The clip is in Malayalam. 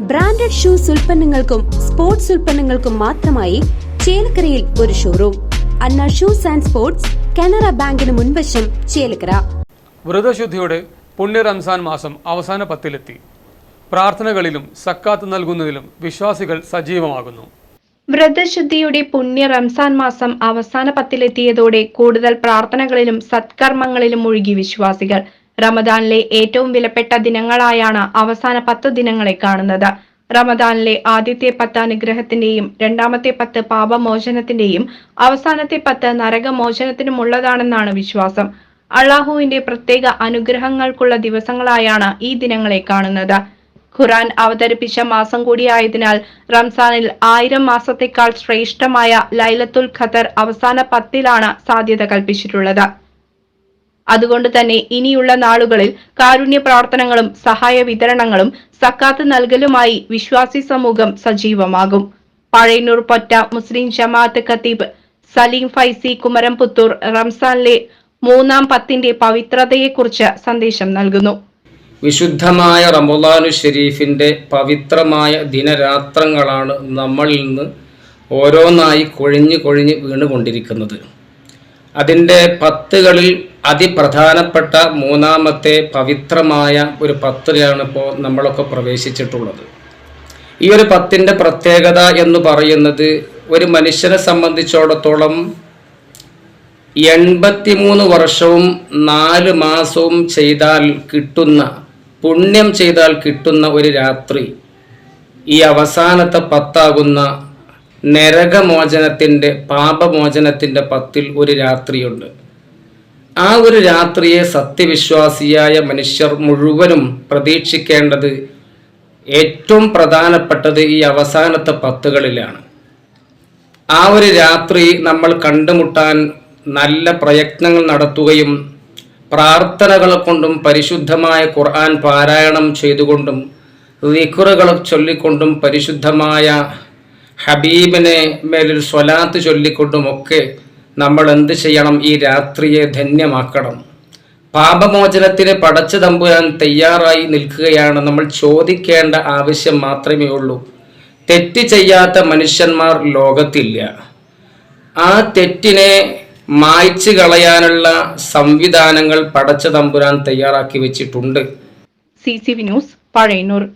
ബ്രാൻഡഡ് ഷൂസ് ഉൽപ്പന്നങ്ങൾക്കും സ്പോർട്സ് ഉൽപ്പന്നങ്ങൾക്കും മാത്രമായി ചേലക്കരയിൽ ഒരു showroom Anna shoes and sports Canara ബാങ്കിന് മുൻവശം ചേലക്കര. വ്രതശുദ്ധിയുടെ പുണ്യ റംസാൻ മാസം അവസാന പത്തിലെത്തി. പ്രാർത്ഥനകളിലും സക്കാത്ത് നൽകുന്നതിലും വിശ്വാസികൾ സജീവമാകുന്നു. വ്രതശുദ്ധിയുടെ പുണ്യ റംസാൻ മാസം അവസാന പത്തിലെത്തിയതോടെ കൂടുതൽ പ്രാർത്ഥനകളിലും സത്കർമ്മങ്ങളിലും മുഴുകി വിശ്വാസികൾ. റമദാനിലെ ഏറ്റവും വിലപ്പെട്ട ദിനങ്ങളായാണ് അവസാന പത്ത് ദിനങ്ങളെ കാണുന്നത്. റമദാനിലെ ആദ്യത്തെ പത്ത് അനുഗ്രഹത്തിന്റെയും രണ്ടാമത്തെ പത്ത് പാപമോചനത്തിന്റെയും അവസാനത്തെ പത്ത് നരകമോചനത്തിനുമുള്ളതാണെന്നാണ് വിശ്വാസം. അള്ളാഹുവിന്റെ പ്രത്യേക അനുഗ്രഹങ്ങൾക്കുള്ള ദിവസങ്ങളായാണ് ഈ ദിനങ്ങളെ കാണുന്നത്. ഖുറാൻ അവതരിപ്പിച്ച മാസം കൂടിയായതിനാൽ റംസാനിൽ ആയിരം മാസത്തേക്കാൾ ശ്രേഷ്ഠമായ ലൈലത്തുൽ ഖദർ അവസാന പത്തിലാണ് സാധ്യത കൽപ്പിച്ചിട്ടുള്ളത്. അതുകൊണ്ട് തന്നെ ഇനിയുള്ള നാളുകളിൽ കാരുണ്യ പ്രവർത്തനങ്ങളും സഹായ വിതരണങ്ങളും സക്കാത്ത് നൽകലുമായി വിശ്വാസി സമൂഹം സജീവമാകും. പഴയന്നൂർ പൊറ്റ മുസ്ലിം ജമാഅത്ത് ഖത്തീബ് സലീം ഫൈസി കുമരംപുത്തൂർ റംസാനിലെ മൂന്നാം പത്തിന്റെ പവിത്രതയെക്കുറിച്ച് സന്ദേശം നൽകുന്നു. വിശുദ്ധമായ റമദാനു ഷെരീഫിന്റെ പവിത്രമായ ദിനരാത്രങ്ങളാണ് നമ്മളിൽ നിന്ന് ഓരോന്നായി കൊഴിഞ്ഞ് കൊഴിഞ്ഞ് വീണുകൊണ്ടിരിക്കുന്നത്. അതിന്റെ പത്തുകളിൽ അതിപ്രധാനപ്പെട്ട മൂന്നാമത്തെ പവിത്രമായ ഒരു പത്തിലാണ് ഇപ്പോൾ നമ്മളൊക്കെ പ്രവേശിച്ചിട്ടുള്ളത്. ഈ ഒരു പത്തിന്റെ പ്രത്യേകത എന്ന് പറയുന്നത് ഒരു മനുഷ്യനെ സംബന്ധിച്ചിടത്തോളം എൺപത്തിമൂന്ന് വർഷവും നാല് മാസവും ചെയ്താൽ കിട്ടുന്ന പുണ്യം ചെയ്താൽ കിട്ടുന്ന ഒരു രാത്രി ഈ അവസാനത്തെ പത്താകുന്ന നരകമോചനത്തിന്റെ പാപമോചനത്തിന്റെ പത്തിൽ ഒരു രാത്രിയുണ്ട്. ആ ഒരു രാത്രിയെ സത്യവിശ്വാസിയായ മനുഷ്യർ മുഴുവനും പ്രതീക്ഷിക്കേണ്ടത് ഏറ്റവും പ്രധാനപ്പെട്ടത് ഈ അവസാനത്തെ പത്തുകളിലാണ്. ആ ഒരു രാത്രി നമ്മൾ കണ്ടുമുട്ടാൻ നല്ല പ്രയത്നങ്ങൾ നടത്തുകയും പ്രാർത്ഥനകൾ കൊണ്ടും പരിശുദ്ധമായ ഖുർആൻ പാരായണം ചെയ്തുകൊണ്ടും റിഖുറുകൾ ചൊല്ലിക്കൊണ്ടും പരിശുദ്ധമായ ഹബീബിനെ മേലിൽ സ്വലാത്ത് ചൊല്ലിക്കൊണ്ടുമൊക്കെ നമ്മൾ എന്ത് ചെയ്യണം? ഈ രാത്രിയെ ധന്യമാക്കണം. പാപമോചനത്തിന് പടച്ചു തമ്പുരാൻ തയ്യാറായി നിൽക്കുകയാണ്. നമ്മൾ ചോദിക്കേണ്ട ആവശ്യം മാത്രമേ ഉള്ളൂ. തെറ്റ് ചെയ്യാത്ത മനുഷ്യന്മാർ ലോകത്തില്ല. ആ തെറ്റിനെ മായ്ച്ചു കളയാനുള്ള സംവിധാനങ്ങൾ പടച്ച തമ്പുരാൻ തയ്യാറാക്കി വെച്ചിട്ടുണ്ട്. C C V news Pazhayannur.